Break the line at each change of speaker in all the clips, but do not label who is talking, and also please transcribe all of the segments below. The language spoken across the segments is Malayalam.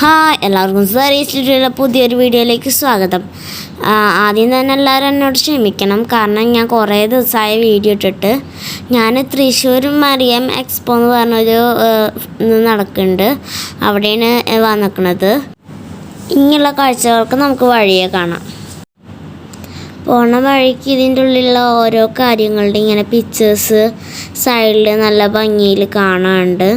ഹായ് എല്ലാവർക്കും സാറി സ്റ്റുഡിയോയിലെ പുതിയൊരു വീഡിയോയിലേക്ക് സ്വാഗതം. ആദ്യം തന്നെ എല്ലാവരും എന്നോട് ക്ഷമിക്കണം. കാരണം ഞാൻ കുറേ ദിവസമായ വീഡിയോ ഇട്ടിട്ട് ഞാൻ തൃശ്ശൂർ മറിയം എക്സ്പോ എന്ന് പറഞ്ഞൊരു നടക്കുന്നുണ്ട്. അവിടെയാണ് വന്നിക്കണത് ഇങ്ങനെയുള്ള കാഴ്ചകൾക്ക് നമുക്ക് വഴിയെ കാണാം. പോണ വഴിക്ക് ഇതിന്റെ ഉള്ളിലുള്ള ഓരോ കാര്യങ്ങളുടെ ഇങ്ങനെ പിക്ചേഴ്സ് സൈഡിൽ നല്ല ഭംഗിയിൽ കാണാനുണ്ട്.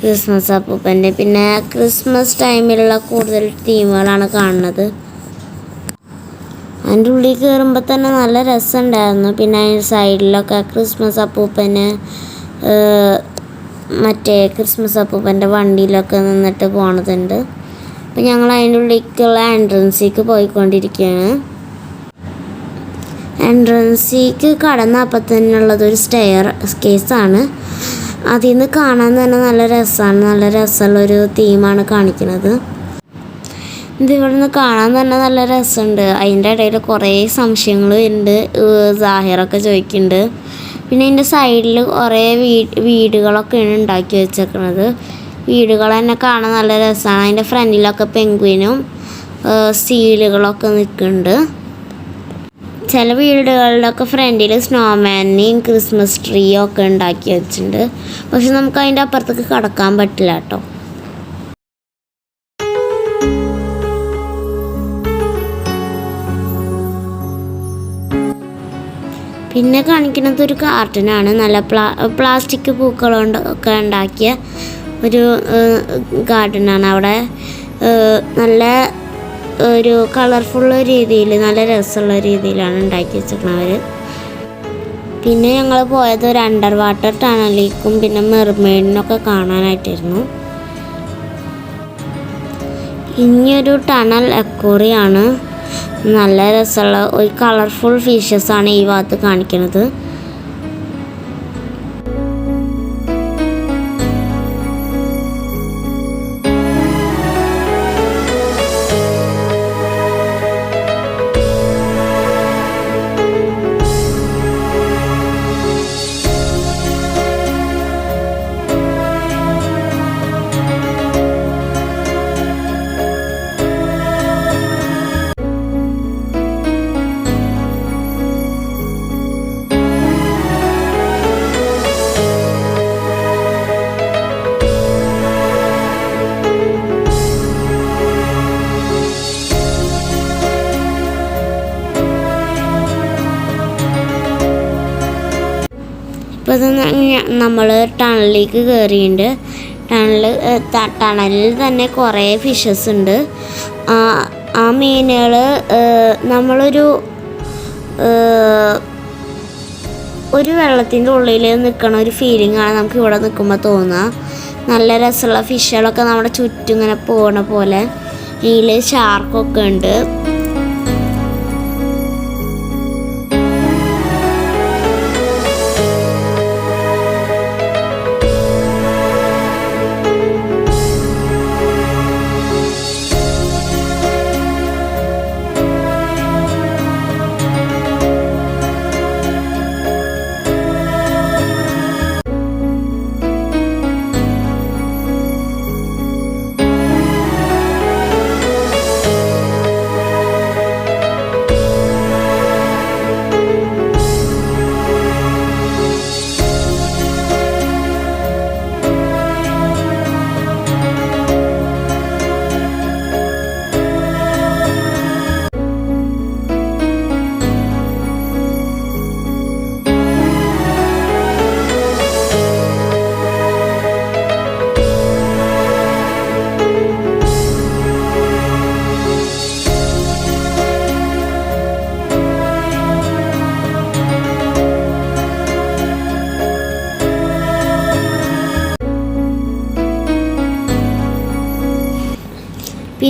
ക്രിസ്മസ് അപ്പൂപ്പന്റെ. പിന്നെ ക്രിസ്മസ് ടൈമിലുള്ള കൂടുതൽ തീമുകളാണ് കാണുന്നത്. അതിന്റെ ഉള്ളിൽ കയറുമ്പോൾ തന്നെ നല്ല രസമുണ്ടായിരുന്നു. പിന്നെ അതിന്റെ സൈഡിലൊക്കെ ക്രിസ്മസ് അപ്പൂപ്പന് മറ്റേ ക്രിസ്മസ് അപ്പൂപ്പന്റെ വണ്ടിയിലൊക്കെ നിന്നിട്ട് പോണതുണ്ട്. അപ്പം ഞങ്ങൾ അതിന്റെ ഉള്ളിലേക്കുള്ള എൻട്രൻസിലേക്ക് പോയിക്കൊണ്ടിരിക്കുകയാണ്. എൻട്രൻസിക്ക് കടന്ന അപ്പം തന്നെ ഉള്ളതൊരു ഒരു സ്റ്റെയർ കേസാണ് അതിൽ നിന്ന് കാണാൻ തന്നെ നല്ല രസമാണ് നല്ല രസമുള്ളൊരു തീമാണ് കാണിക്കുന്നത്. ഇത് നിന്ന് കാണാൻ തന്നെ നല്ല രസമുണ്ട് അതിന്റെ ഇടയിൽ കുറേ സംശയങ്ങൾ ഉണ്ട് സാഹിറൊക്കെ ചോദിക്കുന്നുണ്ട് പിന്നെ ഇതിന്റെ സൈഡിൽ കുറേ വീ വീടുകളൊക്കെയാണ് ഉണ്ടാക്കി വെച്ചേക്കുന്നത് വീടുകൾ തന്നെ കാണാൻ നല്ല രസമാണ് അതിന്റെ ഫ്രണ്ടിലൊക്കെ പെങ്കുവിനും സീലുകളൊക്കെ നിൽക്കുന്നുണ്ട് ചില വീടുകളിലൊക്കെ ഫ്രണ്ടിൽ സ്നോമാനെയും ക്രിസ്മസ് ട്രീയും ഒക്കെ ഉണ്ടാക്കി വെച്ചിട്ടുണ്ട്. പക്ഷെ നമുക്ക് അതിന്റെ അപ്പുറത്തേക്ക് കടക്കാൻ പറ്റില്ല കേട്ടോ. പിന്നെ കാണിക്കുന്നത് ഒരു കാർട്ടനാണ് നല്ല പ്ലാ പ്ലാസ്റ്റിക് പൂക്കൾ കൊണ്ട് ഒക്കെ ഉണ്ടാക്കിയ ഒരു ഗാർഡനാണ് അവിടെ നല്ല ഒരു കളർഫുൾ രീതിയിൽ നല്ല രസമുള്ള രീതിയിലാണ് ഉണ്ടാക്കി വെച്ചിരിക്കുന്നത് പിന്നെ ഞങ്ങൾ പോയത് ഒരു അണ്ടർ വാട്ടർ ടണലിലേക്കും പിന്നെ മെർമെയ്ഡിനൊക്കെ കാണാനായിട്ടിരുന്നു ഇനിയൊരു ടണൽ അക്വറിയാണ് നല്ല രസമുള്ള ഒരു കളർഫുൾ ഫിഷസ് ആണ് ഈ ഭാഗത്ത് കാണിക്കുന്നത്. ഇപ്പോൾ ഇത് നമ്മൾ ടണലിലേക്ക് കയറിയിട്ടുണ്ട് ടണൽ ടണലിൽ തന്നെ കുറേ ഫിഷസ് ഉണ്ട് ആ മീനുകൾ നമ്മളൊരു ഒരു വെള്ളത്തിന്റെ ഉള്ളിൽ നിൽക്കണ ഒരു ഫീലിംഗ് ആണ് നമുക്ക് ഇവിടെ നിൽക്കുമ്പോൾ തോന്നുക നല്ല രസമുള്ള ഫിഷുകളൊക്കെ നമ്മുടെ ചുറ്റും ഇങ്ങനെ പോകണ പോലെ. ഇതിൽ ഷാർക്കൊക്കെ ഉണ്ട്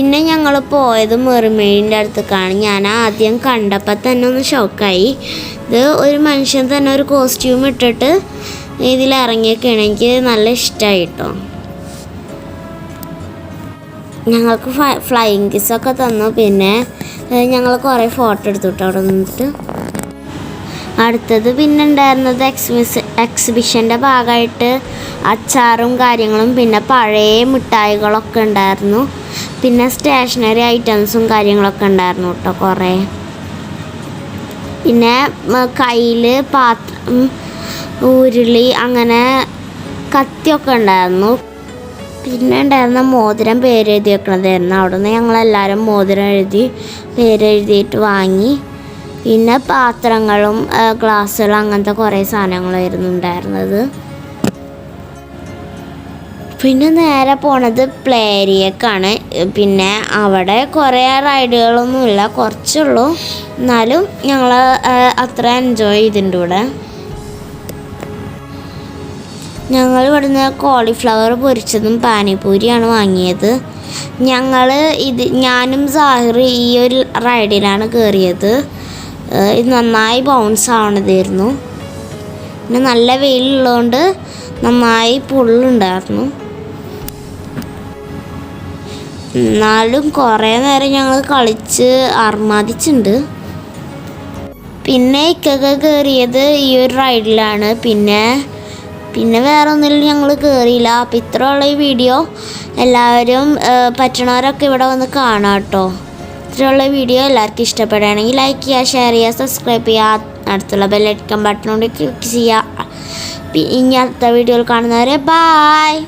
പിന്നെ ഞങ്ങൾ പോയത് മെറിമേഴിന്റെ അടുത്തേക്കാണ്. ഞാൻ ആദ്യം കണ്ടപ്പോൾ തന്നെ ഒന്ന് ഷോക്കായി ഇത് ഒരു മനുഷ്യൻ തന്നെ ഒരു കോസ്റ്റ്യൂം ഇട്ടിട്ട് ഇതിൽ ഇറങ്ങിയൊക്കെയാണ് എനിക്ക് നല്ല ഇഷ്ടമായി കേട്ടോ ഞങ്ങൾക്ക് ഫ്ലൈയിങ് കിസ്സൊക്കെ തന്നു. പിന്നെ ഞങ്ങൾ കുറേ ഫോട്ടോ എടുത്തു കേട്ടോ അവിടെ നിന്നിട്ട്. അടുത്തത് പിന്നെ ഉണ്ടായിരുന്നത് എക്സിബിസ് എക്സിബിഷന്റെ ഭാഗമായിട്ട് അച്ചാറും കാര്യങ്ങളും പിന്നെ പഴയ മിഠായികളൊക്കെ ഉണ്ടായിരുന്നു. പിന്നെ സ്റ്റേഷനറി ഐറ്റംസും കാര്യങ്ങളൊക്കെ ഉണ്ടായിരുന്നു കേട്ടോ കുറേ. പിന്നെ കയ്യിൽ പാത്രം ഉരുളി അങ്ങനെ കത്തിയൊക്കെ ഉണ്ടായിരുന്നു. പിന്നെ ഉണ്ടായിരുന്ന മോതിരം പേരെഴുതി വെക്കണതായിരുന്നു അവിടെ നിന്ന് ഞങ്ങളെല്ലാവരും മോതിരം എഴുതി പേരെഴുതിയിട്ട് വാങ്ങി. പിന്നെ പാത്രങ്ങളും ഗ്ലാസ്സുകളും അങ്ങനത്തെ കുറേ സാധനങ്ങളായിരുന്നു ഉണ്ടായിരുന്നത്. പിന്നെ നേരെ പോണത് പ്ലേ ഏരിയക്കാണ് പിന്നെ അവിടെ കുറേ റൈഡുകളൊന്നുമില്ല. കുറച്ചുള്ളൂ. എന്നാലും ഞങ്ങൾ അത്ര എൻജോയ് ചെയ്തിട്ടുണ്ട് ഇവിടെ. ഞങ്ങൾ ഇവിടുന്ന് കോളിഫ്ലവർ പൊരിച്ചതും പാനിപൂരിയാണ് വാങ്ങിയത്. ഞങ്ങൾ ഇത് ഞാനും സാഹിർ ഈ ഒരു റൈഡിലാണ് കയറിയത് ഇത് നന്നായി ബൗൺസ് ആവണതായിരുന്നു. പിന്നെ നല്ല വെയിലുള്ളതുകൊണ്ട് നന്നായി പുള്ളുണ്ടായിരുന്നു. എന്നാലും കുറേ നേരം ഞങ്ങൾ കളിച്ച് അർമാദിച്ചിട്ടുണ്ട് പിന്നെ ഇക്കൊക്കെ കയറിയത് ഈ ഒരു റൈഡിലാണ് പിന്നെ പിന്നെ വേറെ ഒന്നിലും ഞങ്ങൾ കയറിയില്ല അപ്പം ഇത്രയുള്ള ഈ വീഡിയോ എല്ലാവരും പറ്റണവരൊക്കെ ഇവിടെ വന്ന് കാണാം കേട്ടോ ഇത്രയുള്ള വീഡിയോ എല്ലാവർക്കും ഇഷ്ടപ്പെടുകയാണെങ്കിൽ ലൈക്ക് ചെയ്യുക ഷെയർ ചെയ്യുക സബ്സ്ക്രൈബ് ചെയ്യുക. അടുത്തുള്ള ബെല്ലടിക്കാൻ ബട്ടൺ കൊണ്ട് ക്ലിക്ക് ചെയ്യുക. ഇനി അടുത്ത വീഡിയോയിൽ കാണുന്നവരെ ബായ്